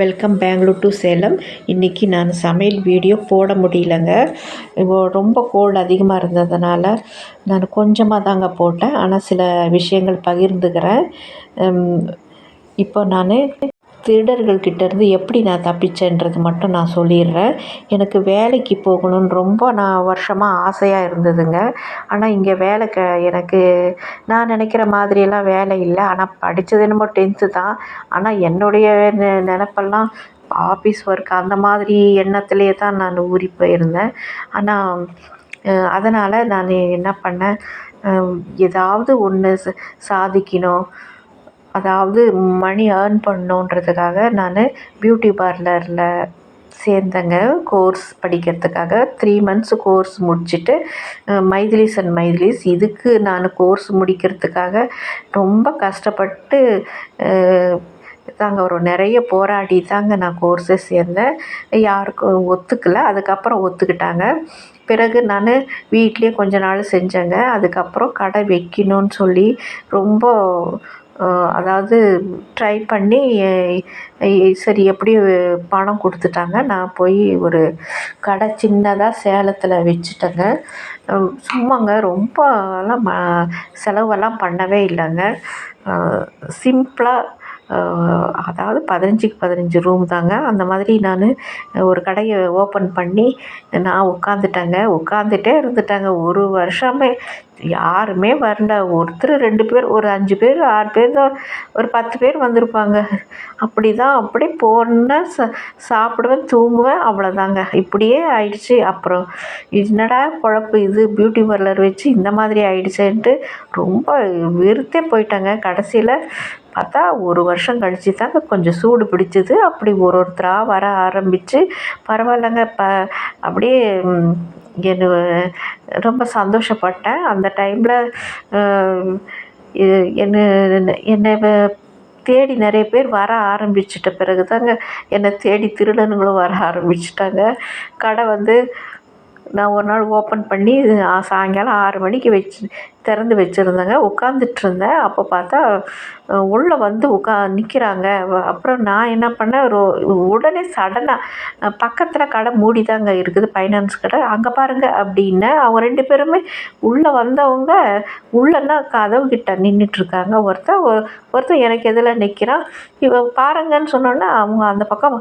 Welcome Bangalore to Salem இன்றைக்கி நான் சமையல் வீடியோ போட முடியலங்க. இப்போ ரொம்ப கோல்டு அதிகமாக இருந்ததுனால நான் கொஞ்சமாக தாங்க போட்டேன். ஆனால் சில விஷயங்கள் பகிர்ந்துக்கிறேன். இப்போ நான் திருடர்கள் கிட்டேருந்து எப்படி நான் தப்பிச்சேன்றது மட்டும் நான் சொல்லிடுறேன். எனக்கு வேலைக்கு போகணும்னு ரொம்ப நான் வருஷமாக ஆசையாக இருந்ததுங்க. ஆனால் இங்கே வேலை க எனக்கு நான் நினைக்கிற மாதிரியெல்லாம் வேலை இல்லை. ஆனால் படித்தது என்னமோ டென்த்து தான். ஆனால் என்னுடைய நெ நினப்பெல்லாம் ஆஃபீஸ் ஒர்க் அந்த மாதிரி எண்ணத்துலேயே தான் நான் ஊறி போயிருந்தேன். ஆனால் அதனால் நான் என்ன பண்ணேன்? ஏதாவது ஒன்று ச சாதிக்கணும். அதாவது மணி ஏர்ன் பண்ணணுன்றதுக்காக நான் பியூட்டி பார்லரில் சேர்ந்தேங்க. கோர்ஸ் படிக்கிறதுக்காக த்ரீ மந்த்ஸ் கோர்ஸ் முடிச்சுட்டு மைதிலிஸ் அண்ட் மைதிலிஸ். இதுக்கு நான் கோர்ஸ் முடிக்கிறதுக்காக ரொம்ப கஷ்டப்பட்டு தாங்க ஒரு நிறைய போராடி தாங்க நான் கோர்ஸே சேர்ந்தேன். யாருக்கும் ஒத்துக்கலை. அதுக்கப்புறம் ஒத்துக்கிட்டாங்க. பிறகு நான் வீட்லேயே கொஞ்ச நாள் செஞ்சேங்க. அதுக்கப்புறம் கடை வைக்கணுன்னு சொல்லி ரொம்ப அதாவது ட்ரை பண்ணி சரி எப்படியும் பணம் கொடுத்துட்டாங்க? நான் போய் ஒரு கடை சின்னதாக சேலத்தில் வச்சுட்டேங்க. சும்மாங்க ரொம்பலாம் ம செலவெல்லாம் பண்ணவே இல்லைங்க. சிம்பிளாக அதாவது பதினஞ்சுக்கு பதினஞ்சு ரூம் தாங்க. அந்த மாதிரி நான் ஒரு கடையை ஓப்பன் பண்ணி நான் உட்காந்துட்டேங்க உட்காந்துட்டே இருந்துட்டேங்க. ஒரு வருஷமே யாருமே வரல. ஒருத்தர் ரெண்டு பேர் ஒரு அஞ்சு பேர் ஆறு பேர் தான் ஒரு பத்து பேர் வந்திருப்பாங்க. அப்படி தான் அப்படி போனேன் ச சாப்பிடுவேன் தூங்குவேன் அவ்வளோதாங்க இப்படியே ஆயிடுச்சு. அப்புறம் என்னடா குழப்பு இது? பியூட்டி பார்லர் வச்சு இந்த மாதிரி ஆயிடுச்சேன்ட்டு ரொம்ப வெறுத்தே போயிட்டேங்க. கடைசியில் பார்த்தா ஒரு வருஷம் கழித்து தாங்க கொஞ்சம் சூடு பிடிச்சிது. அப்படி ஒரு ஒருத்தராக வர ஆரம்பித்து பரவாயில்லங்க. ப அப்படியே என்ன ரொம்ப சந்தோஷப்பட்டேன். அந்த டைமில் என்ன என்னை தேடி நிறைய பேர் வர ஆரம்பிச்சிட்ட பிறகு தாங்க என்னை தேடி திருடனுங்களும் வர ஆரம்பிச்சிட்டாங்க. கடை வந்து நான் ஒரு நாள் ஓப்பன் பண்ணி சாயங்காலம் ஆறு மணிக்கு வச்சு திறந்து வச்சுருந்தேங்க. உட்காந்துட்ருந்தேன் அப்போ பார்த்தா உள்ளே வந்து உட்கா நிற்கிறாங்க அப்புறம் நான் என்ன பண்ணேன்? ரோ உடனே சடனாக பக்கத்தில் கடை மூடி தாங்க இருக்குது ஃபைனான்ஸ் கடை. அங்கே பாருங்கள் அப்படின்னு அவங்க ரெண்டு பேருமே உள்ளே வந்தவங்க உள்ளன்னா கதவு கிட்ட நின்றுட்டுருக்காங்க ஒருத்தர் ஒருத்தன் எனக்கு எதில் நிற்கிறான் இவன் பாருங்கன்னு சொன்னோன்னே அவங்க அந்த பக்கம்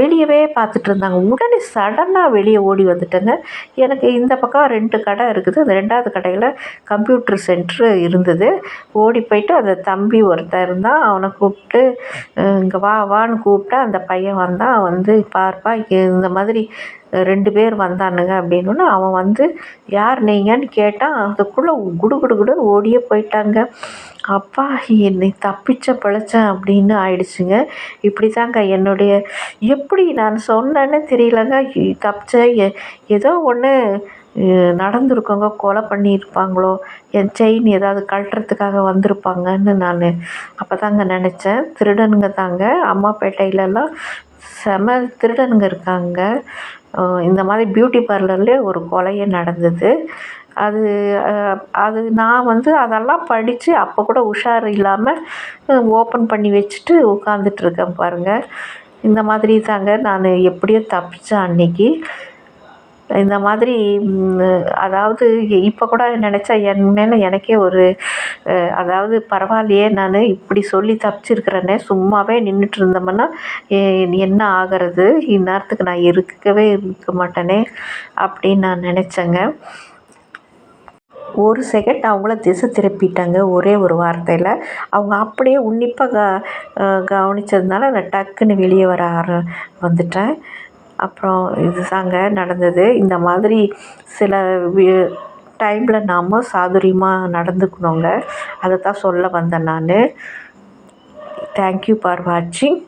வெளியவே பார்த்துட்டு இருந்தாங்க உடனே சடனாக வெளியே ஓடி வந்துட்டேங்க. எனக்கு இந்த பக்கம் ரெண்டு கடை இருக்குது. அந்த ரெண்டாவது கடையில் கம்ப்யூட்ரு சென்ட்ரு இருந்தது. ஓடி போயிட்டு அந்த தம்பி ஒருத்தன் இருந்தான். அவனை கூப்பிட்டு இங்கே வா வான்னு கூப்பிட்டா அந்த பையன் வந்தான் வந்து பார்ப்பா இந்த மாதிரி ரெண்டு பேர் வந்தானுங்க அப்படின்னு அவன் வந்து யார் நீங்கன்னு கேட்டான். அதுக்குள்ளே குடு குடு குடுன்னு ஓடியே போயிட்டாங்க. அப்பா என்னை தப்பிச்ச பிழைச்சேன் அப்படின்னு ஆயிடுச்சுங்க. இப்படி தாங்க என்னுடைய எப்படி நான் சொன்னேன்னு தெரியலங்க. தப்பிச்ச ஏதோ ஒன்று நடந்திருக்கவங்க கொலை பண்ணியிருப்பாங்களோ என் செயின் ஏதாவது கழட்டுறதுக்காக வந்திருப்பாங்கன்னு நான் அப்போ தாங்க நினச்சேன். திருடனுங்க தாங்க. அம்மாப்பேட்டையிலலாம் செம திருடனுங்க இருக்காங்க. இந்த மாதிரி பியூட்டி பார்லர்லேயே ஒரு கொலையே நடந்தது. அது அது நான் வந்து அதெல்லாம் படித்து அப்போ கூட உஷார் இல்லாமல் ஓப்பன் பண்ணி வச்சுட்டு உட்காந்துட்ருக்கேன் பாருங்கள் இந்த மாதிரி தாங்க நான் எப்படியோ தப்பித்தேன் அன்றைக்கி இந்த மாதிரி அதாவது இப்போ கூட நினச்சா என் மேலே எனக்கே ஒரு அதாவது பரவாயில்லையே நான் இப்படி சொல்லி தப்பிச்சிருக்கிறேனே சும்மாவே நின்றுட்டு இருந்தோம்னா என்ன ஆகிறது? இந்நேரத்துக்கு நான் இருக்கவே இருக்க மாட்டேனே அப்படின்னு நான் நினச்சேங்க. ஒரு செகண்ட் அவங்கள திசை திருப்பிட்டாங்க ஒரே ஒரு வார்த்தையில். அவங்க அப்படியே உன்னிப்பாக க கவனித்ததுனால நான் டக்குன்னு வெளியே வர ஆர வந்துட்டேன். அப்புறம் இது தாங்க நடந்தது. இந்த மாதிரி சில டைமில் நாம் சாதுரியமாக நடந்துக்கணுங்க. அதை தான் சொல்ல வந்தேன் நான். தேங்க்யூ ஃபார் வாட்சிங்